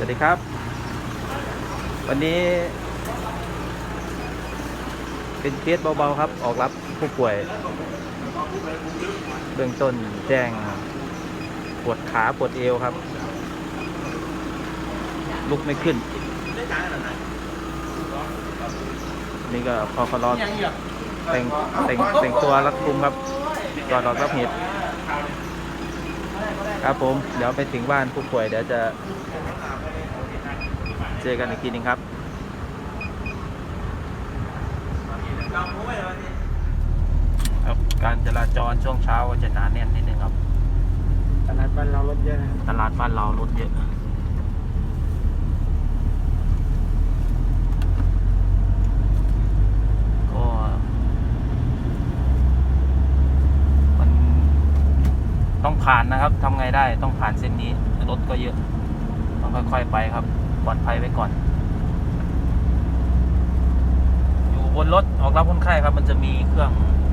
สวัสดีครับ วันนี้ เป็นเคสเบาๆครับ ออกรับผู้ป่วย เบื้องต้นแจ้งปวดขาปวดเอวครับ ลุกไม่ขึ้น นี่ก็พอคลอแต่งแต่งแต่งตัวรัดกุมครับก่อนออกรับเหตุ ครับผม เดี๋ยวไปถึงบ้านผู้ป่วยเดี๋ยวจะเจอกันอีกทีหนึงครับครับการจราจรช่วงเช้าก็จะหนาแน่นนิดนึงครับ ตลาดบ้านเรารถเยอะนะตลาดบ้านเรารถเยอะ ก็มันต้อง ผ่านนะครับทำไงได้ต้องผ่านเส้นนี้รถก็เยอะ ต้องค่อยๆไปครับปลอดภัยไว้ก่อน อยู่บนรถออกรับคนไข้ครับ มันจะมีเครื่อง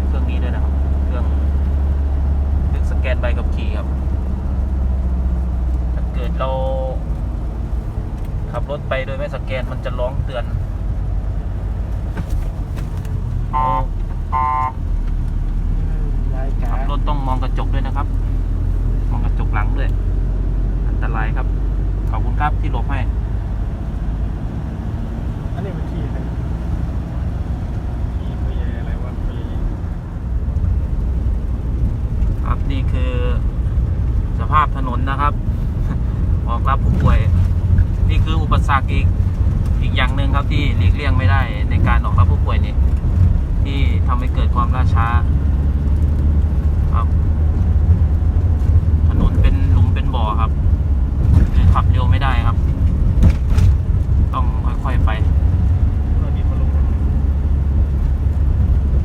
เครื่องนี้ด้วยนะครับ เครื่องเครื่องสแกนใบขับขี่ครับถ้าเกิดเราขับรถไปโดยไม่สแกนมันจะร้องเตือนโอ้ยายจ๋าขับรถต้องมองกระจกด้วยนะครับมองกระ จกหลังด้วย อันตรายครับ ขอบคุณครับที่หลบให้ อันนี้มันขี่ใครขี่ผู้ใหญ่อะไรวะผู้ใหญ่ครับนี่คือ สภาพถนนนะครับ ออกรับผู้ป่วย นี่คืออุปสรรคอีกอีกอย่างหนึ่งครับที่หลีกเลี่ยงไม่ได้ในการออกรับผู้ป่วยนี่ที่ทำให้เกิดความล่าช้า ครับ ถนนเป็นหลุมเป็น บ่อครับคือขับเร็วไม่ได้ครับ ต้องค่อยๆไป เราดีมาลง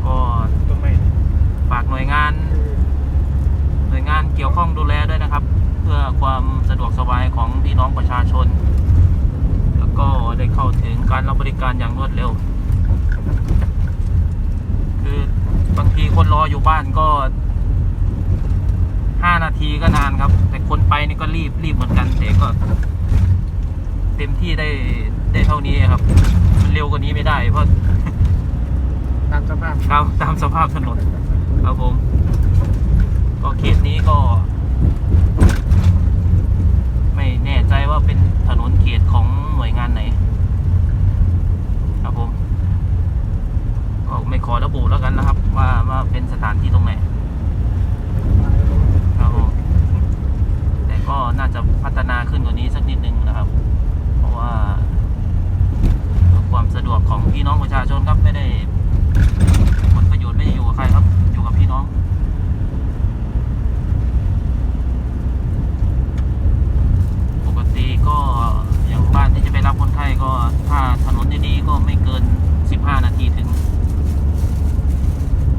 ก็ต้นไม้ฝากหน่วยงาน หน่วยงานเกี่ยวข้องดูแลด้วยนะครับ เพื่อความสะดวกสบายของพี่น้องประชาชน แล้วก็ได้เข้าถึงการรับบริการอย่างรวดเร็ว คือบางทีคนรออยู่บ้านก็ห้านาทีก็นานครับ แต่คนไปนี่ก็ รีบรีบเหมือนกันแต่ก็ เต็มที่ได้ได้เท่านี้ครับ มันเร็วกว่านี้ไม่ได้ เพราะตามสภาพตามตามสภาพถนนครับผม ก็เขตนี้ก็ ไม่แน่ใจว่าเป็นถนนเขตของหน่วยงานไหน ครับผมก็ไม่ขอระบุแล้วกันนะครับ ว่าว่าเป็นสถานที่ตรงไหน ครับผม แต่ ก็น่าจะพัฒนาขึ้นกว่านี้สักนิดนึงนะครับ เพราะว่า ความสะดวกของพี่น้องประชาชนครับไม่ได้ ผลประโยชน์ไม่ได้อยู่กับใครครับ อยู่กับพี่น้อง ปกติก็อย่างบ้านที่จะไปรับคนไข้ก็ถ้าถนนดีๆก็ไม่เกิน 15 นาทีถึง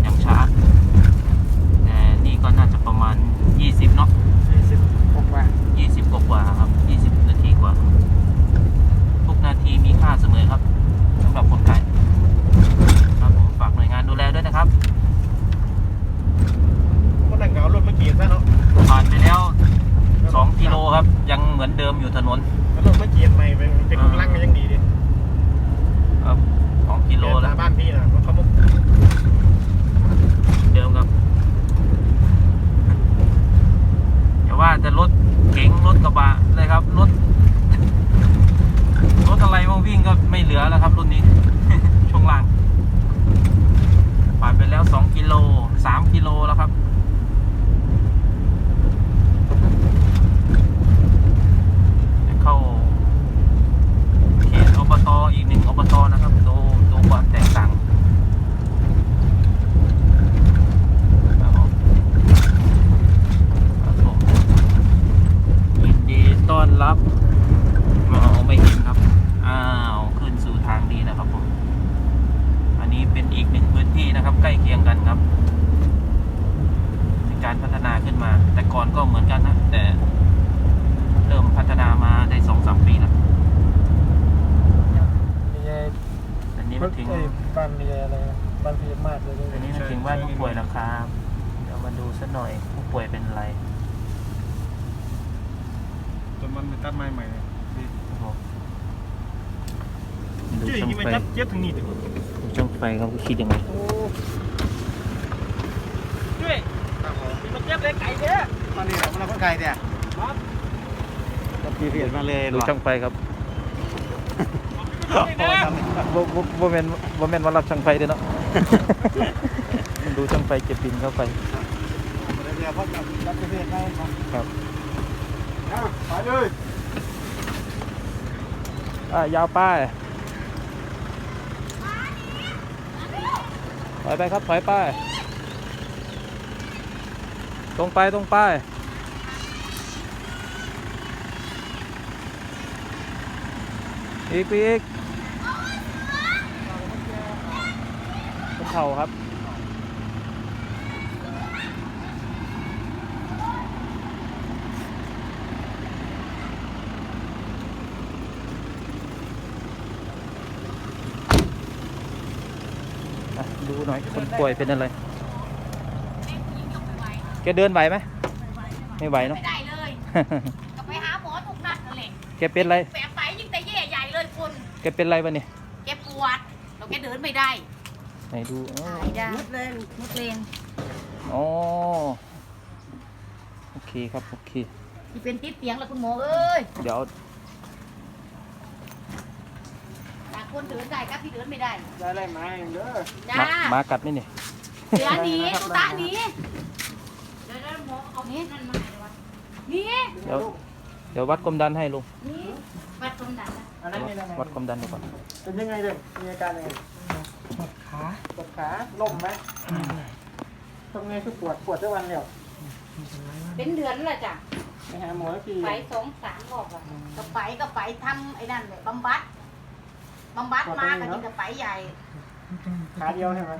อย่างช้า แต่นี่ก็น่าจะประมาณ 20 เนาะ สี่สิบหกบาท 20 กว่ากว่าๆครับ 20 นาทีกว่า ทุกนาทีมีค่าเสมอครับสำหรับคนไข้ครับผมฝากหน่วยงานดูแลด้วยนะครับ คนนั่งเงารถเมื่อกี้ซะเนาะ ผ่านไปแล้ว 2 กิโลครับ ยังเหมือนเดิมอยู่ถนน แล้วรถเมื่อกี้ใหม่ไปเป็นกำลังมันยังดีดิครับ2กิโลเดินแล้มาวบ้านพี่นะรถเขามุกเดิมครับอย่าว่าแต่รถเก๋งรถกระบะเลยครับรถรถอะไรมาวิ่งก็ไม่เหลือแล้วครับรุ่นนี้ ช่วงล่างผ่านไปแล้ว 2 กิโล 3 กิโลแล้วครับ จะเข้าเขตอบตอีกหนึ่งอบตนะครับดูดูความแตกต่าง ครับผมครับผมยินดีต้อนรับมาเอาไม่เห็นครับ อ้าว ขึ้นสู่ทางดีนะครับผม อันนี้เป็นอีกหนึ่งพื้นที่นะครับ ใกล้เคียงกันครับมีการพัฒนาขึ้นมา แต่ ก่อนก็เหมือนกันนะแต่เริ่มพัฒนามาได้สองสามปีแล้วมียายอันนี้รมาถถึงไอ้บ้านมียายอะไรนะบ้านพี่มาดเลยด้วยอันนี้มาถึงบ้านผู้ป่วยแล้วครับเดี๋ยวมาดูสักหน่อยผู้ป่วยเป็นอะไรจนมันไปตัดไม้ใหม่เลยอโหดูชื่อช่างที่มันไฟจับเจ็บถึงนี่ดิดูช่างไฟเขาคิดยังไง โอ้ ช่วย ครับผ มมีมันเจ็บเลยไก่เนี่ยมาเนี่ยมันเอาคนไกลเนี่ยครับกับพีเพียมาเลยดูช่างไฟครับโอ้โหทำบ่บ่บ่แม่นบ่แม่นว่ารับช่างไฟเด้อเนาะดูช่างไฟเก็บดินเข้าไปเดี๋ยวพ่อจับจับพีเพียได้ครับครับไปเลยอะยาวป้ายถอยไปครับถอยไปต รงไปตรงไป อีกไปอีกเป็นเข่าครับ ดูหน่อยคนป่วยเป็นอะไร แกเดินไหวไหมไม่ไหวเนาะไม่ได้เลยก็ไปหาหมอทุกนัดนั่นแหละแกเป็นอะไรแฝงไปยิ่งแต่แย่ใหญ่เลยคุณแกเป็นอะไรวะเนี่ยแกปวดแล้วแกเดินไม่ได้ไหนดูอ๋อหายได้มุดเลนมุดเลนอ๋อโอเคครับโอเคที่เป็นติดเตียงแล้วคุณหมอเอ้ยเดี๋ยวบางคนเดินได้ครับที่เดินไม่ได้ได้ไรไหมเด้อจ้ามาหมากัดไหมเนี่ยเสือหนีตุตะหนีเดี๋ยวๆหมอเอา นี้นั่นมาให้วะนี่เดี๋ยวเดี๋ยววัดความดันให้ลุงนี่วัดตรงดันนะอันนั้นมีอะไรวัดความดันดูก่อนเป็นยังไงเด็กมีอาการยังไงปวดขาปวดขาล่มไหมทำไงคือปวดปวดทุกวันเลยเหรอเป็นเดือนแล้วจ้ะไปหาหมอแล้วทีไปสองสามรอบอะก็ไปก็ไปทำไอ้นั่นเลยบำบัดบำบัดมาก็นี่ก็ไปใหญ่ขาเดียวใช่ไหม